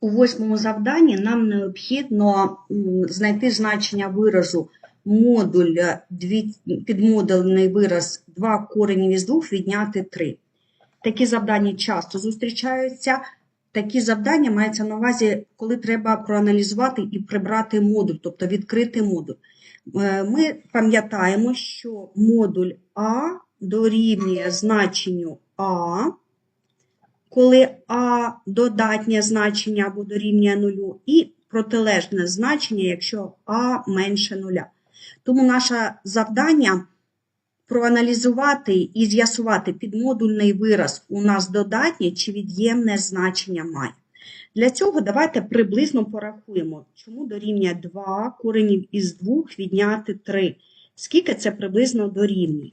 У восьмому завданні нам необхідно знайти значення виразу модуль е, підмодульний вираз 2 коренів із 2 відняти 3. Такі завдання часто зустрічаються. Такі завдання маються на увазі, коли треба проаналізувати і прибрати модуль, тобто відкрити модуль. Е, Ми пам'ятаємо, що модуль А дорівнює значенню А, коли А додатнє значення або дорівнює нулю, і протилежне значення, якщо А менше нуля. Тому наше завдання проаналізувати і з'ясувати підмодульний вираз у нас додатнє чи від'ємне значення має. Для цього давайте приблизно порахуємо, чому дорівнює 2 коренів із 2 відняти 3. Скільки це приблизно дорівнює?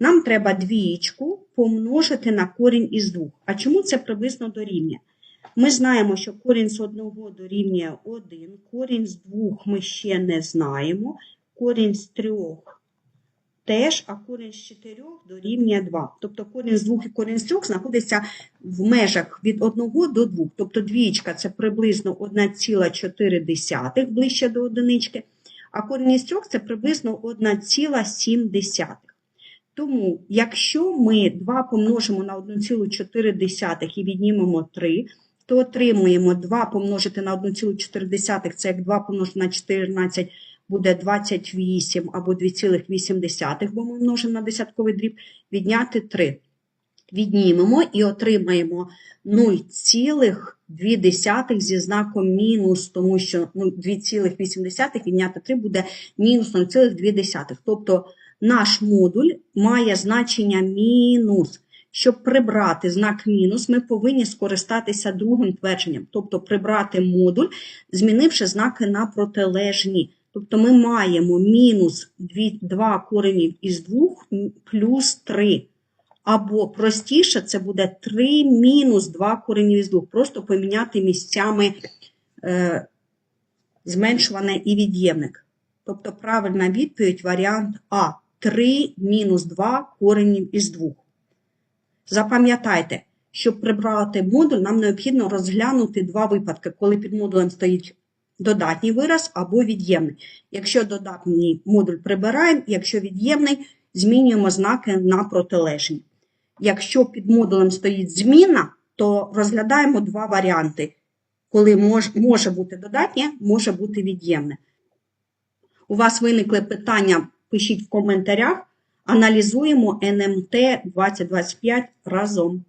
Нам треба двієчку помножити на корінь із 2. А чому це приблизно дорівнює? Ми знаємо, що корінь з 1 дорівнює 1, корінь з 2 ми ще не знаємо, корінь з 3 теж, а корінь з 4 дорівнює 2. Тобто корінь з 2 і корінь з 3 знаходиться в межах від 1 до 2. Тобто двієчка це приблизно 1,4 ближче до одинички, а корінь із 3 це приблизно 1,7. Тому, якщо ми 2 помножимо на 1,4 і віднімемо 3, то отримуємо 2 помножити на 1,4, це як 2 помножити на 14 буде 28 або 2,8, бо ми множимо на десятковий дріб, відняти 3. Віднімемо і отримаємо 0,2 зі знаком мінус, тому що ну, 2,8 відняти 3 буде мінус 0,2. Тобто наш модуль має значення мінус. Щоб прибрати знак мінус, ми повинні скористатися другим твердженням, тобто прибрати модуль, змінивши знаки на протилежні. Тобто ми маємо мінус 2 коренів із 2 плюс 3. Або простіше це буде 3 мінус 2 коренів із 2. Просто поміняти місцями е, зменшуване і від'ємник. Тобто правильна відповідь варіант А. 3 мінус 2 коренів із 2. Запам'ятайте, щоб прибрати модуль, нам необхідно розглянути два випадки, коли під модулем стоїть додатній вираз або від'ємний. Якщо додатній модуль прибираємо, якщо від'ємний, змінюємо знаки на протилежні. Якщо під модулем стоїть зміна, то розглядаємо два варіанти. Коли мож, може бути додатнє, може бути від'ємне. У вас виникли питання, пишіть в коментарях. Аналізуємо НМТ 2025 разом.